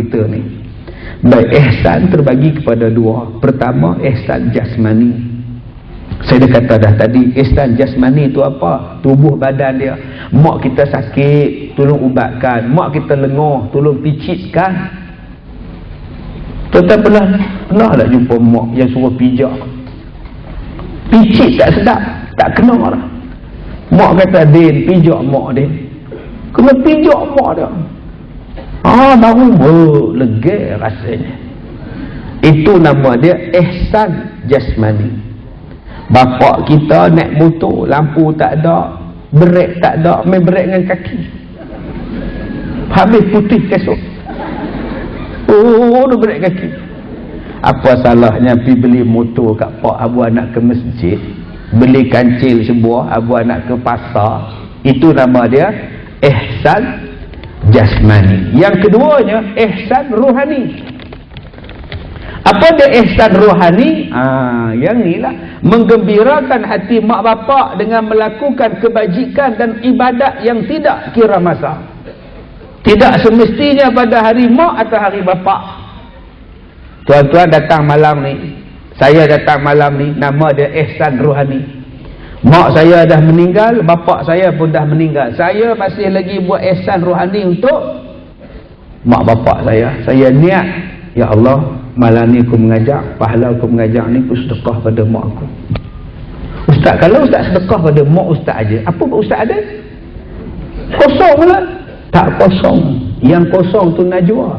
kita ni. Baik ihsan terbagi kepada dua. Pertama ihsan jasmani. Saya dah kata dah tadi ihsan jasmani tu apa? Tubuh badan dia. Mak kita sakit tolong ubatkan. Mak kita lenguh tolong picitkan. Tuan-tuan pernah pernah tak jumpa mak yang suruh pijak? Picit tak sedap tak kena lah. Mak kata din pijak mak din kena pijak mak dia Ah baru oh, lega rasanya. Itu nama dia ihsan jasmani. Bapak kita naik motor, lampu tak ada, brek tak ada, main brek dengan kaki. Habis putih esok. Oh, dia brek kaki. Apa salahnya pergi beli motor kat pak abu anak ke masjid, beli kancil sebuah abu anak ke pasar. Itu nama dia ihsan jasmani. Yang keduanya ihsan rohani. Apa dia ihsan rohani? Ah, yang inilah menggembirakan hati mak bapak dengan melakukan kebajikan dan ibadat yang tidak kira masa. Tidak semestinya pada hari mak atau hari bapak. Tuan-tuan datang malam ni. Saya datang malam ni. Nama dia ihsan rohani. Mak saya dah meninggal, bapak saya pun dah meninggal. Saya masih lagi buat ihsan rohani untuk mak bapak saya. Saya niat, Ya Allah, malam ni aku mengajak, pahala aku mengajak ni aku sedekah pada mak aku. Ustaz, kalau ustaz sedekah pada mak ustaz aja, apa ustaz ada? Kosong lah. Tak kosong. Yang kosong tu najwa.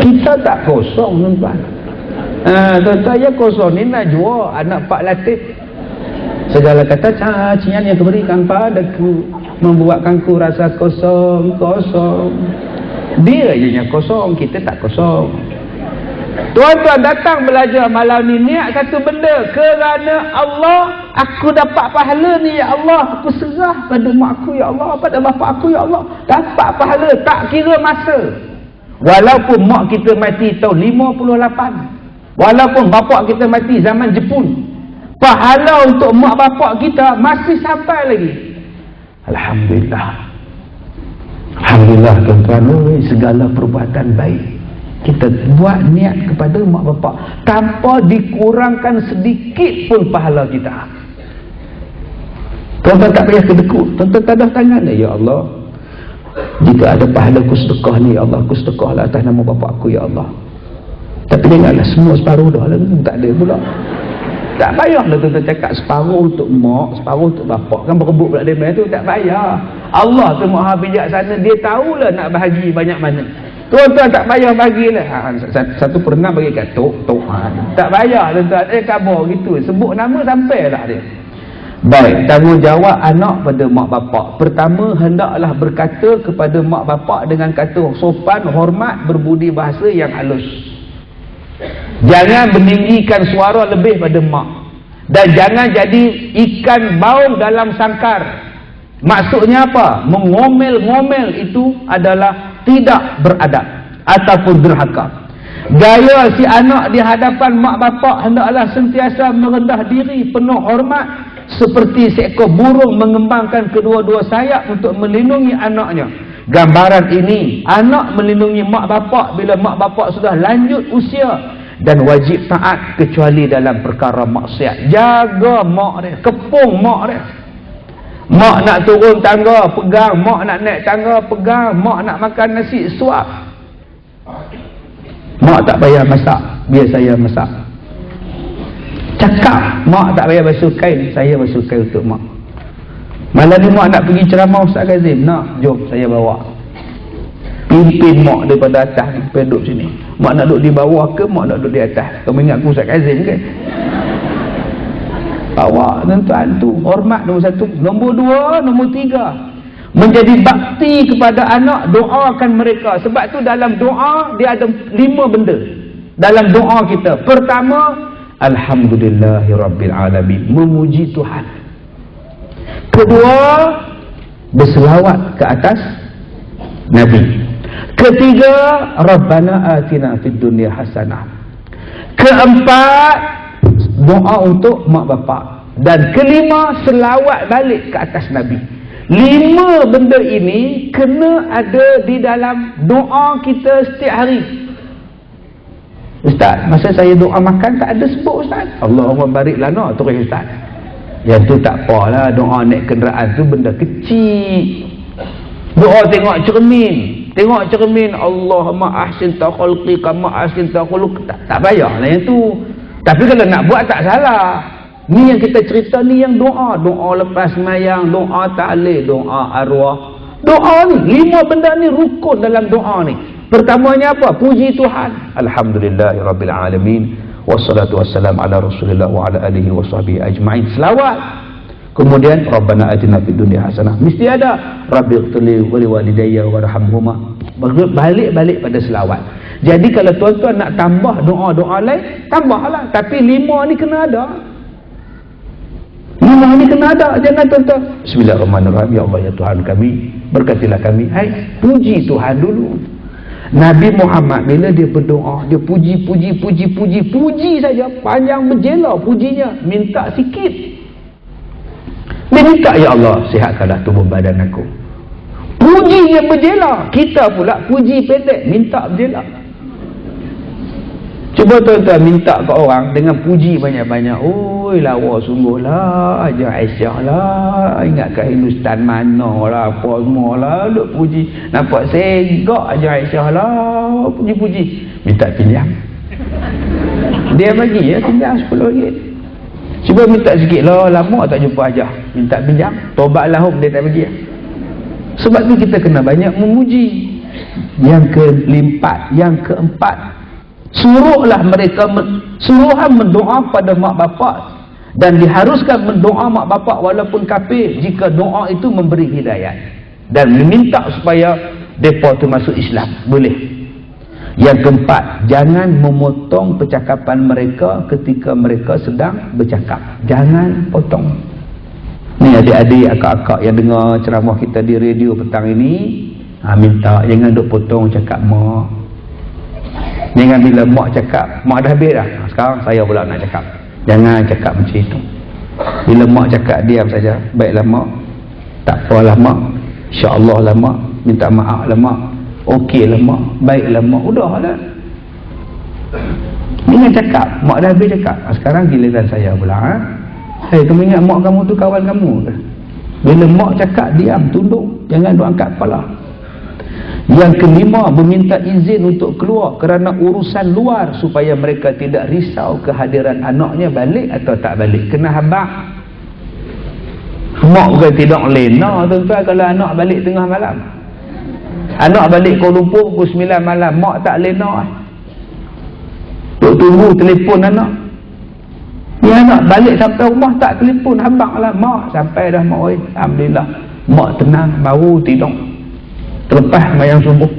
Kita tak kosong, tuan-tuan. Ha, saya kosong ni nak jual anak Pak Latif. Segala kata cacian yang diberikan padaku membuatkan ku rasa kosong, kosong. Dia je yang kosong, kita tak kosong. Tuan-tuan datang belajar malam ni niat satu benda kerana Allah aku dapat pahala ni ya Allah aku serah pada mak aku ya Allah pada bapak aku ya Allah dapat pahala tak kira masa walaupun mak kita mati tahun 58 Walaupun bapak kita mati zaman Jepun. Pahala untuk mak bapak kita masih sampai lagi. Alhamdulillah. Alhamdulillah tuan-tuan. Segala perbuatan baik. Kita buat niat kepada mak bapak. Tanpa dikurangkan sedikit pun pahala kita. Tuan-tuan tak payah kedekut. Tuan-tuan tadah tangan. Ya Allah. Jika ada pahala ku sedekah ni. Ya Allah. Ku sedekah lah atas nama bapak aku. Ya Allah. Tapi janganlah semua separuh dah lah. Tak ada pula. Tak payah lah tuan-tuan cakap separuh untuk mak, separuh untuk bapak. Kan berebut pula dia tu. Tak payah. Allah tu maha bijak sana. Dia tahulah nak bahagi banyak mana. Tuan-tuan tak payah bagilah. Ha, satu pernah bagi kat tok. tok ha. Tak payah tuan-tuan. Eh kabar gitu. Sebut nama sampai lah dia. Baik, tanggungjawab anak pada mak bapak. Pertama, hendaklah berkata kepada mak bapak dengan kata sopan, hormat, berbudi bahasa yang halus. Jangan meninggikan suara lebih pada mak. Dan jangan jadi ikan baung dalam sangkar. Maksudnya apa? Mengomel-ngomel itu adalah tidak beradab. Ataupun derhaka. Gaya si anak di hadapan mak bapak hendaklah sentiasa merendah diri penuh hormat. Seperti seekor burung mengembangkan kedua-dua sayap untuk melindungi anaknya. Gambaran ini, anak melindungi mak bapak bila mak bapak sudah lanjut usia dan wajib taat kecuali dalam perkara maksiat. Jaga mak dia kepung mak dia. Mak nak turun tangga pegang. Mak nak naik tangga pegang. Mak nak makan nasi suap. Mak tak payah masak biar saya masak. Cakap mak tak payah basuh kain saya basuh kain untuk mak. Malam ni mak nak pergi ceramah Ustaz Kazim. Nak jom saya bawa pimpin mak daripada atas pergi duduk sini. Mak nak duduk di bawah ke mak nak duduk di atas? Kamu ingat aku Ustaz Kazim ke? Bawa tuan-tuan tu hormat nombor satu. Nombor dua nombor tiga. Menjadi bakti kepada anak doakan mereka. Sebab tu dalam doa dia ada lima benda dalam doa kita. Pertama Alhamdulillahirrabbilalamin memuji Tuhan. Kedua berselawat ke atas Nabi Ketiga, Rabbana atina fid dunya hasanah. Keempat, doa untuk mak bapak. Dan kelima, selawat balik ke atas Nabi. lima benda ini kena ada di dalam doa kita setiap hari Ustaz masa saya doa makan tak ada sebut Ustaz Allahumma barik lana terus Ustaz yang tu tak apalah doa naik kenderaan tu benda kecil doa tengok cermin tengok cermin Allahumma ahsin ta khalqi kama ahsin ta tak, tak payah lah yang tu tapi kalau nak buat tak salah Ni yang kita cerita ni yang doa. Doa lepas mayang, doa ta'lil, doa arwah. Doa ni, lima benda ni rukun dalam doa ni. Pertamanya apa? Puji Tuhan. Alhamdulillahirrabbilalamin. Wassalatu wassalam ala rasulillah wa ala alihi wa sahbihi ajma'in. Selawat. Kemudian, Rabbana atina fid dunia hasanah. Mesti ada. Rabbi iqtuli wali walidayya wa rahamhuma. Balik-balik pada selawat. Jadi kalau tuan-tuan nak tambah doa-doa lain, tambahlah. Tapi lima ni kena ada. Lima ni kena ada jangan tuan-tuan. Bismillahirrahmanirrahim. Ya Allah ya Tuhan kami, berkatilah kami. Hai, puji Tuhan dulu. Nabi Muhammad bila dia berdoa, dia puji puji puji puji puji saja panjang berjela pujinya, minta sikit. Minta ya Allah, sihatkanlah tubuh badan aku. Pujinya berjela, kita pula puji pendek, minta berjela. Cuba tuan-tuan minta ke orang dengan puji banyak-banyak. Oi lawa sungguh lah. Ajar Aisyah lah. Ingatkan Hindustan mana lah. Apa semua lah. Duk puji. Nampak segak ajar Aisyah lah. Puji-puji. Minta pinjam. Dia bagi ya pinjam 10 ringgit. Cuba minta sikit lah. Lama tak jumpa ajar. Minta pinjam. Tobat lah dia tak ya. Sebab tu kita kena banyak memuji. Yang keempat. Yang keempat suruhlah mereka suruhan mendoa pada mak bapak dan diharuskan mendoa mak bapak walaupun kafir jika doa itu memberi hidayah dan meminta supaya mereka itu masuk Islam boleh yang keempat jangan memotong percakapan mereka ketika mereka sedang bercakap jangan potong ni adik-adik akak-akak yang dengar ceramah kita di radio petang ini ha, minta jangan duk potong cakap mak Jangan bila mak cakap, mak dah habis dah. Sekarang saya pula nak cakap. Jangan cakap macam itu. Bila mak cakap, diam saja. Baiklah mak. Tak apalah mak. InsyaAllah lah mak. Minta maaf lah mak. Okey lah mak. Baiklah mak. Udah lah. Jangan cakap. Mak dah habis cakap. Sekarang giliran saya pula. Ha? Hei, kamu ingat mak kamu tu kawan kamu ke? Bila mak cakap, diam, tunduk. Jangan duk angkat kepala. Yang kelima meminta izin untuk keluar kerana urusan luar supaya mereka tidak risau kehadiran anaknya balik atau tak balik. Kena habak. Mak bukan tidak lena tuan-tuan kalau anak balik tengah malam. Anak balik Kuala Lumpur pukul 9 malam. Mak tak lena. Duk tunggu telefon anak. Ni anak balik sampai rumah tak telefon. Habak lah. Mak sampai dah mak. Alhamdulillah. Mak tenang baru tidur terlepas mayang subuh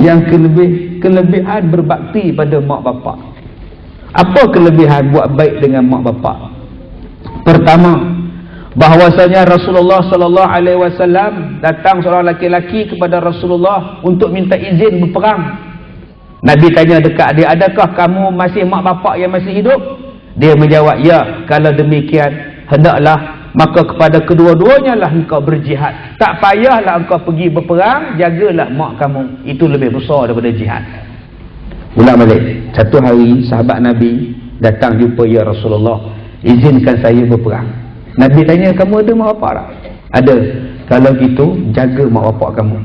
yang kelebih kelebihan berbakti pada mak bapak apa kelebihan buat baik dengan mak bapak pertama bahwasanya Rasulullah sallallahu alaihi wasallam datang seorang laki-laki kepada Rasulullah untuk minta izin berperang Nabi tanya dekat dia adakah kamu masih mak bapak yang masih hidup? Dia menjawab ya kalau demikian hendaklah. Maka kepada kedua-duanya lah engkau berjihad. Tak payahlah engkau pergi berperang jagalah mak kamu. Itu lebih besar daripada jihad. Ulang balik. Satu hari sahabat Nabi datang jumpa ya Rasulullah izinkan saya berperang. Nabi tanya kamu ada mak bapak tak? ada. Kalau gitu jaga mak bapak kamu.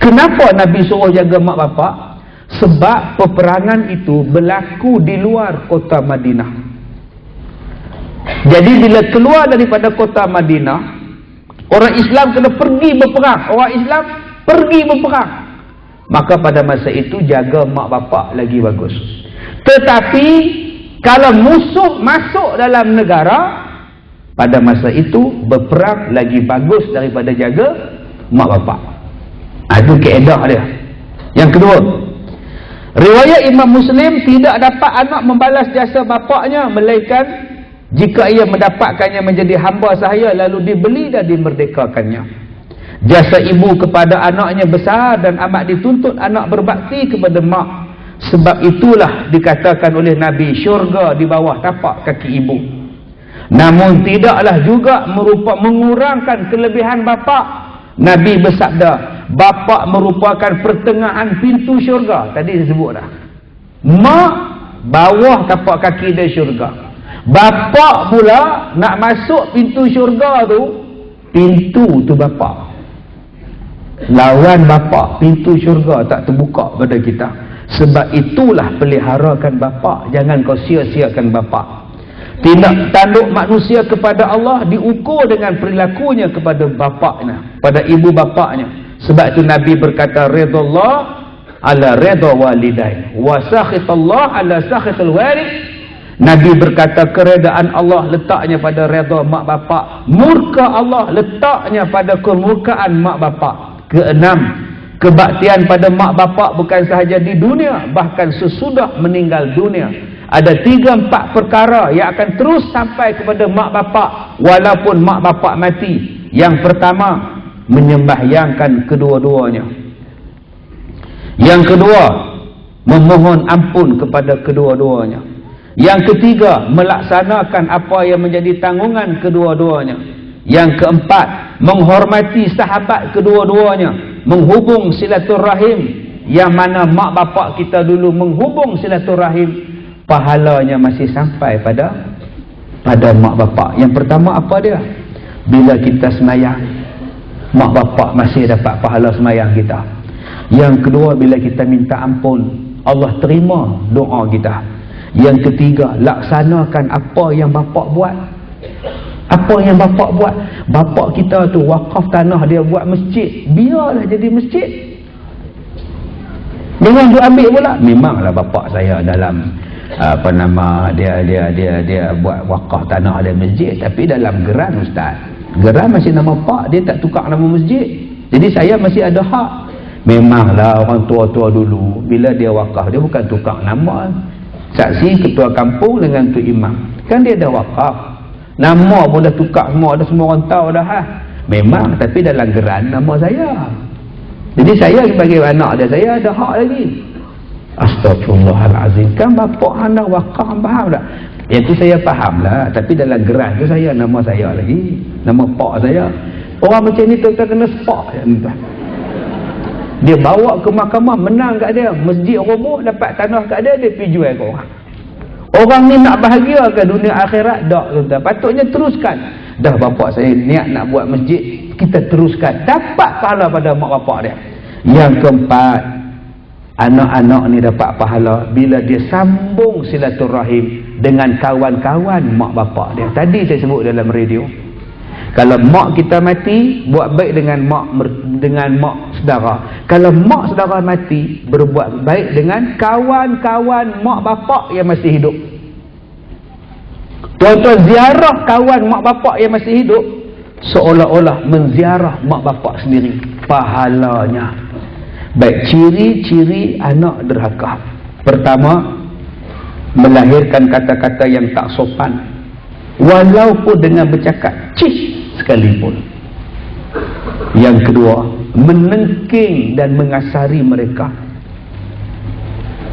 Kenapa Nabi suruh jaga mak bapak sebab peperangan itu berlaku di luar kota Madinah jadi bila keluar daripada kota Madinah, orang Islam kena pergi berperang. Orang Islam pergi berperang. Maka pada masa itu jaga mak bapak lagi bagus. Tetapi kalau musuh masuk dalam negara, pada masa itu berperang lagi bagus daripada jaga mak bapak. Itu keedah dia. Yang kedua, riwayat Imam Muslim tidak dapat anak membalas jasa bapaknya melainkan jika ia mendapatkannya menjadi hamba sahaya lalu dibeli dan dimerdekakannya. Jasa ibu kepada anaknya besar dan amat dituntut anak berbakti kepada mak. Sebab itulah dikatakan oleh Nabi syurga di bawah tapak kaki ibu. namun tidaklah juga merupa mengurangkan kelebihan bapa Nabi bersabda bapa merupakan pertengahan pintu syurga. Tadi saya sebut dah. Mak bawah tapak kaki dia syurga. Bapa pula nak masuk pintu syurga tu pintu tu bapa lawan bapa pintu syurga tak terbuka pada kita. Sebab itulah peliharakan bapa jangan kau sia-siakan bapa tindak tanduk manusia kepada Allah diukur dengan perilakunya kepada bapaknya pada ibu bapaknya sebab itu Nabi berkata redallah ala redha walidain wa sakhitallah ala sakhitul walid Nabi berkata keredaan Allah letaknya pada redha mak bapak murka Allah letaknya pada kemurkaan mak bapak Keenam, kebaktian pada mak bapak bukan sahaja di dunia, bahkan sesudah meninggal dunia. Ada tiga empat perkara yang akan terus sampai kepada mak bapak walaupun mak bapak mati. Yang pertama, menyembahyangkan kedua-duanya. Yang kedua, memohon ampun kepada kedua-duanya. Yang ketiga, melaksanakan apa yang menjadi tanggungan kedua-duanya. Yang keempat, menghormati sahabat kedua-duanya, menghubung silaturahim yang mana mak bapak kita dulu menghubung silaturahim, pahalanya masih sampai pada pada mak bapak. Yang pertama apa dia? Bila kita semayang, mak bapak masih dapat pahala semayang kita. Yang kedua, bila kita minta ampun, Allah terima doa kita. Yang ketiga, laksanakan apa yang bapak buat apa yang bapak buat? Bapak kita tu wakaf tanah dia buat masjid. Biarlah jadi masjid. Jangan dia ambil pula. Memanglah bapak saya dalam apa nama dia dia dia dia buat wakaf tanah dia masjid tapi dalam geran ustaz. Geran masih nama pak dia tak tukar nama masjid. Jadi saya masih ada hak. Memanglah orang tua-tua dulu bila dia wakaf dia bukan tukar nama. Saksi ketua kampung dengan tu imam. Kan dia dah wakaf. Nama pun dah tukar semua, ada semua orang tahu dah. Ha? Memang, tapi dalam geran nama saya. Jadi saya sebagai anak dia, saya ada hak lagi. Astagfirullahalazim. Kan bapak anda wakaf, faham tak? Yang tu saya faham lah. Tapi dalam geran tu saya, nama saya lagi. Nama pak saya. Orang macam ni tu kena sepak. Dia bawa ke mahkamah, menang kat dia. Masjid roboh, dapat tanah kat dia, dia pergi jual ke orang. Orang ni nak bahagia ke dunia akhirat? Tak, tuan Patutnya teruskan. Dah bapak saya niat nak buat masjid, kita teruskan. Dapat pahala pada mak bapak dia. Yang keempat, anak-anak ni dapat pahala bila dia sambung silaturahim dengan kawan-kawan mak bapak dia. Tadi saya sebut dalam radio. Kalau mak kita mati, buat baik dengan mak dengan mak saudara. Kalau mak saudara mati, berbuat baik dengan kawan-kawan mak bapak yang masih hidup. Tuan-tuan ziarah kawan mak bapak yang masih hidup seolah-olah menziarah mak bapak sendiri. Pahalanya. Baik ciri-ciri anak derhaka. Pertama, melahirkan kata-kata yang tak sopan. Walaupun dengan bercakap, cih sekalipun. Yang kedua, menengking dan mengasari mereka.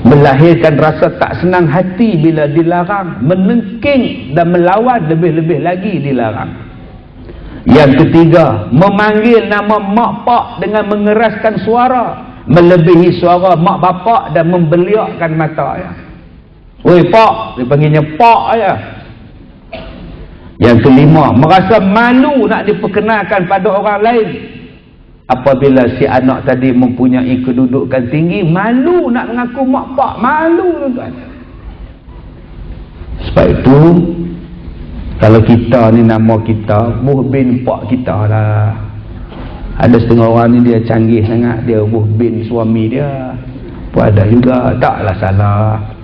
Melahirkan rasa tak senang hati bila dilarang, menengking dan melawan lebih-lebih lagi dilarang. Yang ketiga, memanggil nama mak pak dengan mengeraskan suara, melebihi suara mak bapak dan membeliakkan mata ya. Woi pak, dipanggilnya pak ya. Yang kelima, merasa malu nak diperkenalkan pada orang lain. Apabila si anak tadi mempunyai kedudukan tinggi, malu nak mengaku mak pak, malu tuan. Sebab itu, kalau kita ni nama kita, buh bin pak kita lah. Ada setengah orang ni dia canggih sangat, dia buh bin suami dia. Pun ada juga, taklah salah.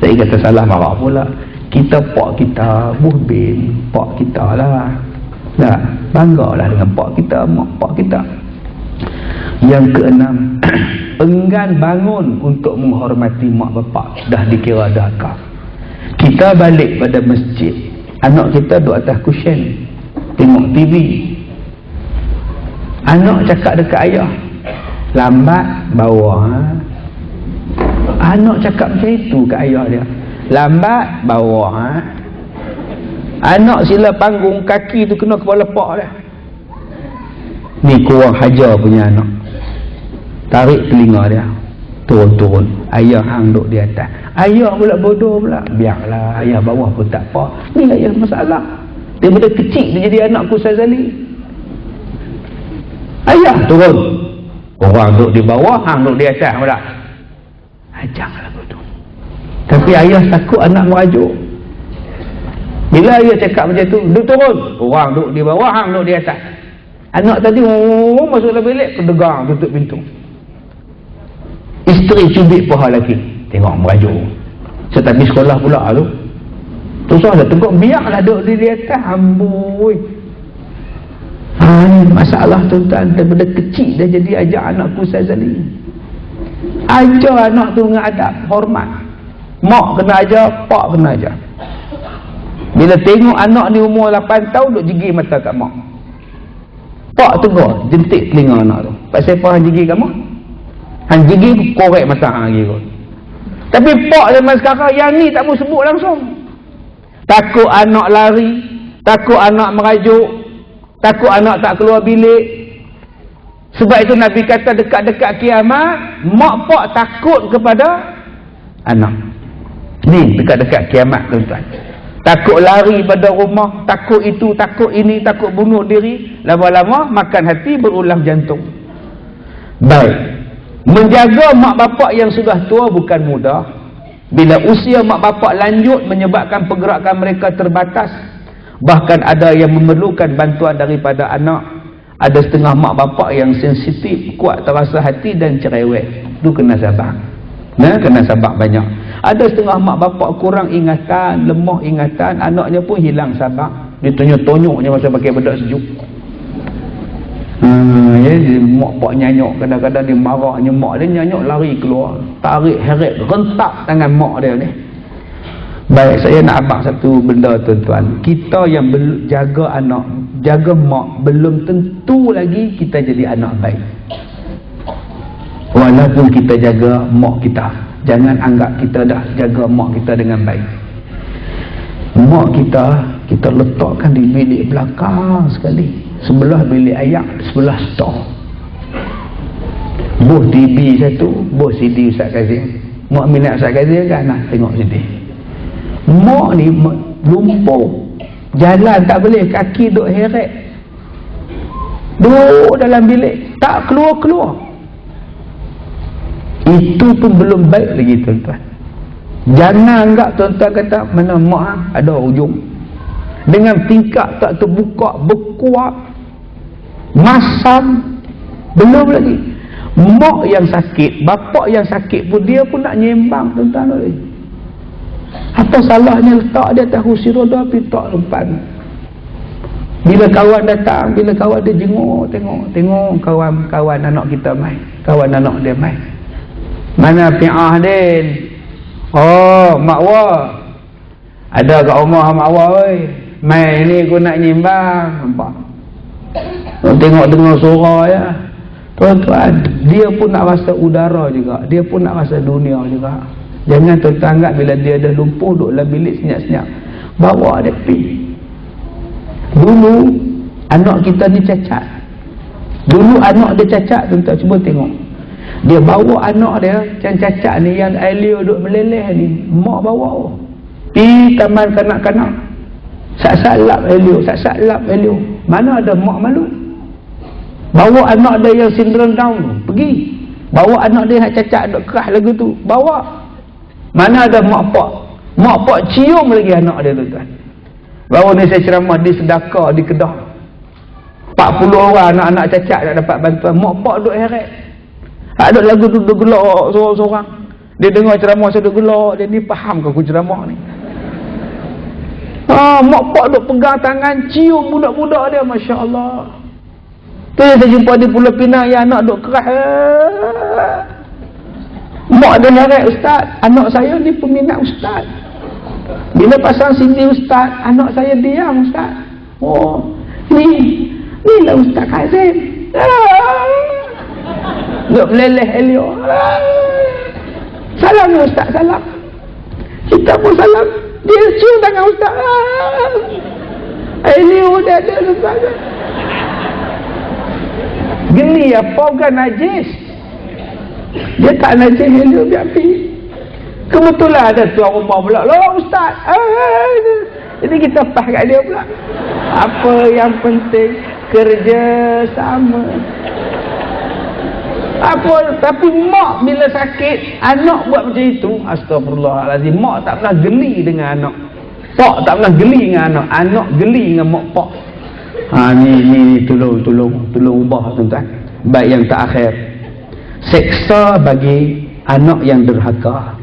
Saya kata salah marah pula. Kita pak kita muhbin pak kita lah. Tak banggalah dengan pak kita mak pak kita. Yang keenam enggan bangun untuk menghormati mak bapak dah dikira daka. Kita balik pada masjid anak kita duduk atas kusyen tengok TV anak cakap dekat ayah lambat bawa ha? Anak cakap macam itu ke ayah dia. Lambat bawa ha? anak sila panggung kaki tu kena kepala pak dia. Ni kurang hajar punya anak. Tarik telinga dia. Turun-turun. Ayah hang duduk di atas. Ayah pula bodoh pula. Biarlah ayah bawah pun tak apa. Ni ayah masalah. Daripada kecil dia jadi anakku Sazali. Ayah turun. Orang duduk di bawah hang duduk di atas pula janganlah bodoh tapi ayah takut anak merajuk bila ayah cakap macam tu duduk turun. Orang duduk di bawah hang duduk di atas. Anak tadi masuk dalam bilik kedegang tutup pintu. Isteri cubit paha lelaki. Tengok merajuk tetapi sekolah pula tu. Tu ada tengok biarlah duduk di atas amboi ha, masalah tuan-tuan. Daripada kecil dah jadi ajak anakku Sazali ajar anak tu dengan adab hormat mak kena ajar pak kena ajar bila tengok anak ni umur 8 tahun duk jigih mata kat mak pak tegur jentik telinga anak tu pasal apa hang jigih kat mak Hang gigi korek mata hang kot. Tapi pak zaman sekarang yang ni tak mau sebut langsung. Takut anak lari, takut anak merajuk, takut anak tak keluar bilik. Sebab itu Nabi kata dekat-dekat kiamat, mak pak takut kepada anak. Ni dekat-dekat kiamat tuan-tuan. Takut lari pada rumah, takut itu, takut ini, takut bunuh diri. Lama-lama makan hati berulang jantung. Baik. Menjaga mak bapak yang sudah tua bukan mudah. Bila usia mak bapak lanjut menyebabkan pergerakan mereka terbatas. Bahkan ada yang memerlukan bantuan daripada anak. Ada setengah mak bapak yang sensitif, kuat terasa hati dan cerewet. Itu kena sabar. Nah, kena sabar banyak. Ada setengah mak bapak kurang ingatan, lemah ingatan, anaknya pun hilang sabar. Dia tonyok-tonyoknya masa pakai bedak sejuk. Hmm, ya, mak pak nyanyok kadang-kadang dia marahnya mak dia nyanyok lari keluar tarik heret rentak tangan mak dia ni baik saya nak abang satu benda tuan-tuan kita yang jaga anak jaga mak. Belum tentu lagi kita jadi anak baik. Walaupun kita jaga mak kita. Jangan anggap kita dah jaga mak kita dengan baik. Mak kita kita letakkan di bilik belakang sekali. Sebelah bilik ayak sebelah store buh TV satu buh CD Ustaz Kazim mak minat Ustaz Kazim kan nak tengok CD mak ni lumpuh jalan tak boleh kaki duk heret duduk dalam bilik tak keluar-keluar. Itu pun belum baik lagi tuan-tuan. Jangan anggap tuan-tuan kata mana mak ada ujung dengan tingkap tak terbuka berkuat masam belum lagi. Mak yang sakit bapak yang sakit pun dia pun nak nyembang tuan-tuan apa salahnya letak dia atas kursi roda pergi tak lempan bila kawan datang bila kawan dia jenguk tengok tengok kawan-kawan anak kita main kawan anak dia main. Mana pi'ah din? Oh makwa ada kat rumah makwa oi. Mai ni aku nak nyimbang nampak? Tengok dengar suara ya. Tuan-tuan dia pun nak rasa udara juga. Dia pun nak rasa dunia juga jangan tuan-tuan anggap bila dia dah lumpuh duduk dalam bilik senyap-senyap bawa dia pergi dulu anak kita ni cacat dulu anak dia cacat tuan-tuan cuba tengok dia bawa anak dia yang cacat ni yang Elio duduk meleleh ni mak bawa pergi taman kanak-kanak Sat-sat Elio, sat-sat Elio. Mana ada mak malu? Bawa anak dia yang syndrome down pergi. Bawa anak dia yang cacat duk keras lagu tu, bawa. Mana ada mak pak? Mak pak cium lagi anak dia tu tuan. Baru ni saya ceramah di sedekah di Kedah. 40 orang anak-anak cacat nak dapat bantuan. Mak pak duk heret. Ada lagu tu duk gelak seorang-seorang. Dia dengar ceramah saya duk gelak, dia ni faham ke aku ceramah ni? Ha, mak pak duk pegang tangan cium budak-budak dia masya-Allah. Tu saya jumpa di Pulau Pinang yang anak duk keras. Mak dia heret ustaz, anak saya ni peminat ustaz. Bila pasang sini ustaz, anak saya diam ustaz. Oh, ni ni lah ustaz Kazim. Duk meleleh Elio. Salam ya ustaz, salam. Kita pun salam. Dia cium tangan ustaz. ini udah ada lembaga geli apa bukan najis dia tak najis helium api kebetulan ada tuan rumah pula. Loh ustaz. Ah, jadi kita pas kat dia pula. Apa yang penting? Kerja sama. Apa? Tapi mak bila sakit anak buat macam itu. Astagfirullahalazim mak tak pernah geli dengan anak. Pak tak pernah geli dengan anak. Anak geli dengan mak pak. Ha ni ni, ni tolong tolong tolong ubah tuan-tuan. Baik yang tak akhir seksa bagi anak yang derhaka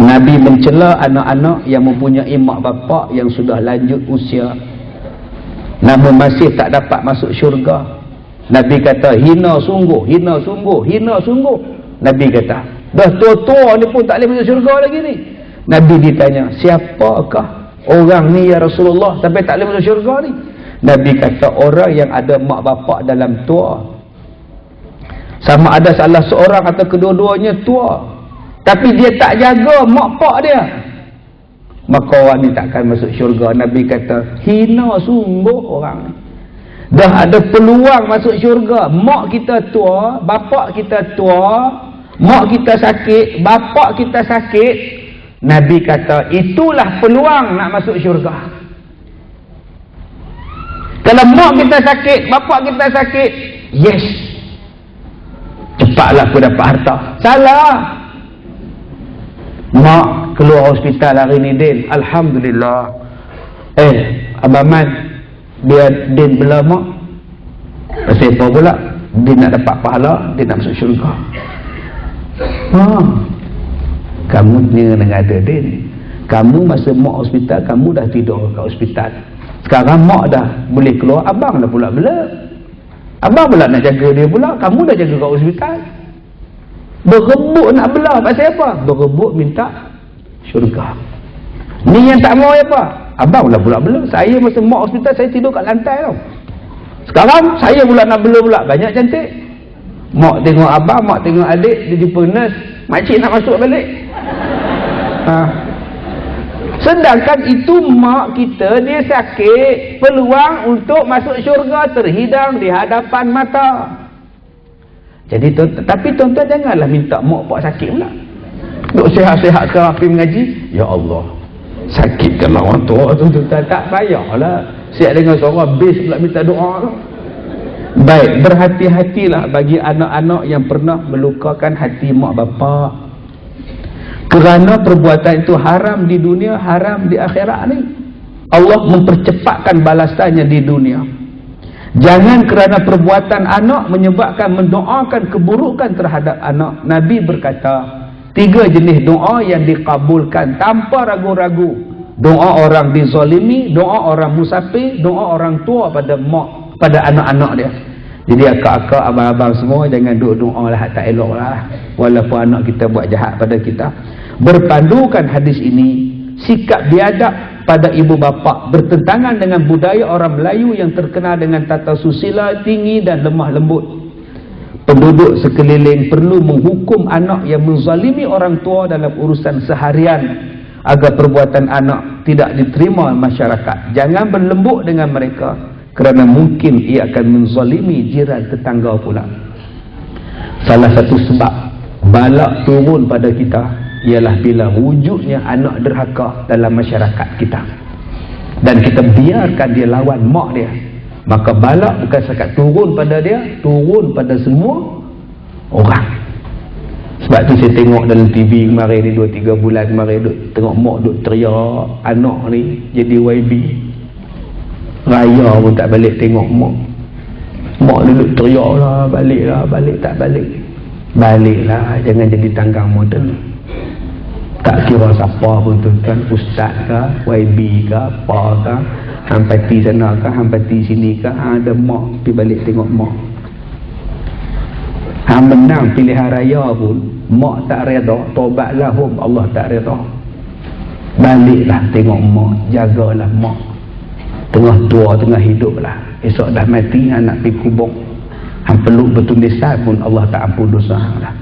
Nabi mencela anak-anak yang mempunyai mak bapak yang sudah lanjut usia namun masih tak dapat masuk syurga Nabi kata hina sungguh, hina sungguh, hina sungguh. Nabi kata, dah tua-tua ni pun tak boleh masuk syurga lagi ni. Nabi ditanya, siapakah orang ni ya Rasulullah sampai tak boleh masuk syurga ni? Nabi kata orang yang ada mak bapak dalam tua. Sama ada salah seorang atau kedua-duanya tua. Tapi dia tak jaga mak pak dia. Maka orang ni takkan masuk syurga. Nabi kata, hina sungguh orang ni dah ada peluang masuk syurga mak kita tua bapak kita tua mak kita sakit bapak kita sakit Nabi kata itulah peluang nak masuk syurga kalau mak kita sakit bapak kita sakit yes cepatlah aku dapat harta. Salah. Mak keluar hospital hari ni Din. Alhamdulillah. Eh Abang Man dia din bela mak. Pasal apa pula? Dia nak dapat pahala dia nak masuk syurga. Ha. kamu ni dengan ada din. Kamu masa mak hospital kamu dah tidur kat hospital. Sekarang mak dah boleh keluar abang dah pula bela abang pula nak jaga dia pula kamu dah jaga kat hospital berebut nak bela pasal apa berebut minta syurga ni yang tak mau apa Abang pula pula belum. Saya masa mak hospital saya tidur kat lantai tau. Sekarang saya pula nak belum pula. Banyak cantik. Mak tengok abang, mak tengok adik, dia jumpa nurse. Makcik nak masuk balik. Ha. Sedangkan itu mak kita dia sakit, peluang untuk masuk syurga terhidang di hadapan mata. Jadi tapi tuan-tuan janganlah minta mak pak sakit pula. Duk sihat-sihat sekarang pergi mengaji. Ya Allah, sakitkan orang tua tu tu tak, payahlah siap dengan seorang bis pula minta doa tu baik berhati-hatilah bagi anak-anak yang pernah melukakan hati mak bapak kerana perbuatan itu haram di dunia haram di akhirat ni Allah mempercepatkan balasannya di dunia jangan kerana perbuatan anak menyebabkan mendoakan keburukan terhadap anak Nabi berkata Tiga jenis doa yang dikabulkan tanpa ragu-ragu. Doa orang dizalimi, doa orang musafir, doa orang tua pada mak, pada anak-anak dia. Jadi akak-akak, abang-abang semua jangan doa doa lah tak elok lah. Walaupun anak kita buat jahat pada kita. Berpandukan hadis ini, sikap biadab pada ibu bapa bertentangan dengan budaya orang Melayu yang terkenal dengan tata susila tinggi dan lemah lembut penduduk sekeliling perlu menghukum anak yang menzalimi orang tua dalam urusan seharian agar perbuatan anak tidak diterima masyarakat jangan berlembut dengan mereka kerana mungkin ia akan menzalimi jiran tetangga pula. Salah satu sebab balak turun pada kita ialah bila wujudnya anak derhaka dalam masyarakat kita. Dan kita biarkan dia lawan mak dia. Maka balak bukan sekat turun pada dia turun pada semua orang. Sebab tu saya tengok dalam TV kemarin ni 2-3 bulan kemarin duk, tengok mak duk teriak anak ni jadi YB raya pun tak balik tengok mak. Mak ni duk teriak lah balik lah balik tak balik. Balik lah jangan jadi tanggang model tak kira siapa pun tu kan ustaz ke YB ke apa ke hang pati sana ke hang pati sini ke hang ada mak pergi balik tengok mak. Hang menang pilihan raya pun mak tak reda tobatlah hum Allah tak reda. Baliklah tengok mak jagalah mak tengah tua tengah hidup lah. Esok dah mati anak pergi kubur hang perlu bertulisan pun Allah tak ampun dosa lah.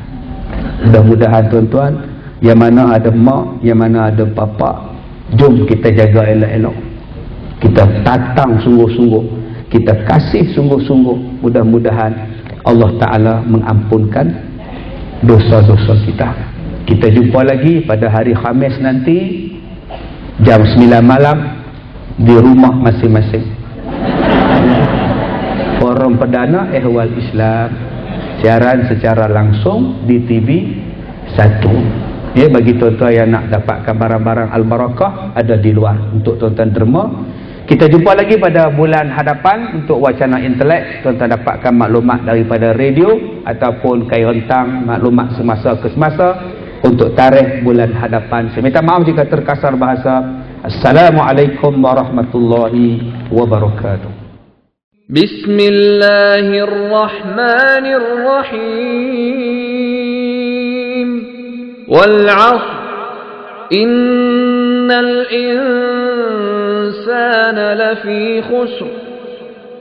Mudah-mudahan tuan-tuan yang mana ada mak yang mana ada papa jom kita jaga elok-elok. Kita tatang sungguh-sungguh. Kita kasih sungguh-sungguh. Mudah-mudahan Allah Ta'ala mengampunkan dosa-dosa kita. Kita jumpa lagi pada hari Khamis nanti jam 9 malam di rumah masing-masing. Forum perdana ehwal Islam. Siaran secara langsung di TV 1 ya bagi tuan-tuan yang nak dapatkan barang-barang al-barakah ada di luar untuk tuan-tuan derma kita jumpa lagi pada bulan hadapan untuk wacana intelek. Tuan-tuan dapatkan maklumat daripada radio ataupun kai rentang maklumat semasa ke semasa untuk tarikh bulan hadapan. Saya minta maaf jika terkasar bahasa Assalamualaikum warahmatullahi wabarakatuh بسم الله الرحمن الرحيم. والعصر. إن الإنسان لفي خسر.